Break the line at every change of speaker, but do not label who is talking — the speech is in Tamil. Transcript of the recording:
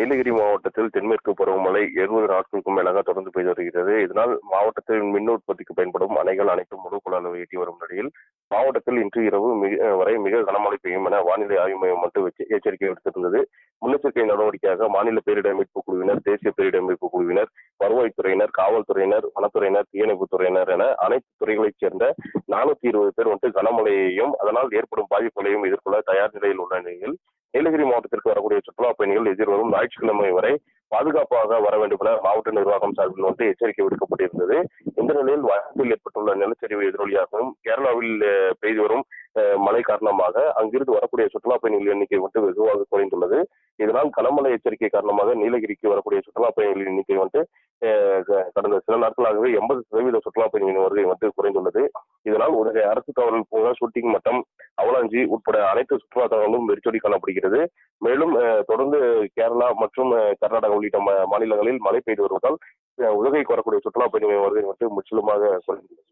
நீலகிரி மாவட்டத்தில் தென்மேற்கு பருவமழை எழுபது நாட்களுக்கும் மேலாக தொடர்ந்து பெய்து வருகிறது. இதனால் மாவட்டத்தில் மின் உற்பத்திக்கு பயன்படும் அணைகள் அனைத்தும் முழு கொள்ளளவு எட்டி வரும் நிலையில் மாவட்டத்தில் இன்று இரவு மிக வரை மிக கனமழை பெய்யும் என வானிலை ஆய்வு மையம் மட்டும் எச்சரிக்கை விடுத்திருந்தது. முன்னெச்சரிக்கை நடவடிக்கையாக மாநில பேரிடர் மீட்புக் குழுவினர் தேசிய பேரிடர் மீட்புக் குழுவினர் வருவாய்த்துறையினர் காவல்துறையினர் வனத்துறையினர் தீயணைப்புத் துறையினர் என அனைத்து துறைகளைச் சேர்ந்த நானூத்தி இருபது பேர் வந்து கனமழையையும் அதனால் ஏற்படும் பாதிப்புகளையும் எதிர்கொள்ள தயார் நிலையில் உள்ள நிலையில் நீலகிரி மாவட்டத்திற்கு வரக்கூடிய சுற்றுலா பயணிகள் எதிர்வரும் ஞாயிற்றுக்கிழமை வரை பாதுகாப்பாக வர வேண்டும் என மாவட்ட நிர்வாகம் சார்பில் வந்து எச்சரிக்கை விடுக்கப்பட்டிருந்தது. இந்த நிலையில் வடக்கில் ஏற்பட்டுள்ள நிலச்சரிவு எதிரொலியாகவும் கேரளாவில் பெய்து வரும் மழை காரணமாக அங்கிருந்து வரக்கூடிய சுற்றுலா பயணிகள் எண்ணிக்கை வந்து வெகுவாக குறைந்துள்ளது. இதனால் கனமழை எச்சரிக்கை காரணமாக நீலகிரிக்கு வரக்கூடிய சுற்றுலா பயணிகளின் எண்ணிக்கை வந்து கடந்த சில நாட்களாகவே எண்பது சதவீத சுற்றுலா பயணிகளின் வருகை வந்து குறைந்துள்ளது. இதனால் உதகை அரசு தகவல் பூங்கா ஷூட்டிங் மட்டம் அவலாஞ்சி உட்பட அனைத்து சுற்றுலா தலங்களும் வெறிச்சொடி காணப்படுகிறது. மேலும் அஹ், தொடர்ந்து கேரளா மற்றும் கர்நாடகா உள்ளிட்ட மாநிலங்களில் மழை பெய்து வருவதால் அஹ், உதகைக்கு வரக்கூடிய சுற்றுலா பயணிகள் வருகை வந்து முற்றிலுமாக குறைந்துள்ளது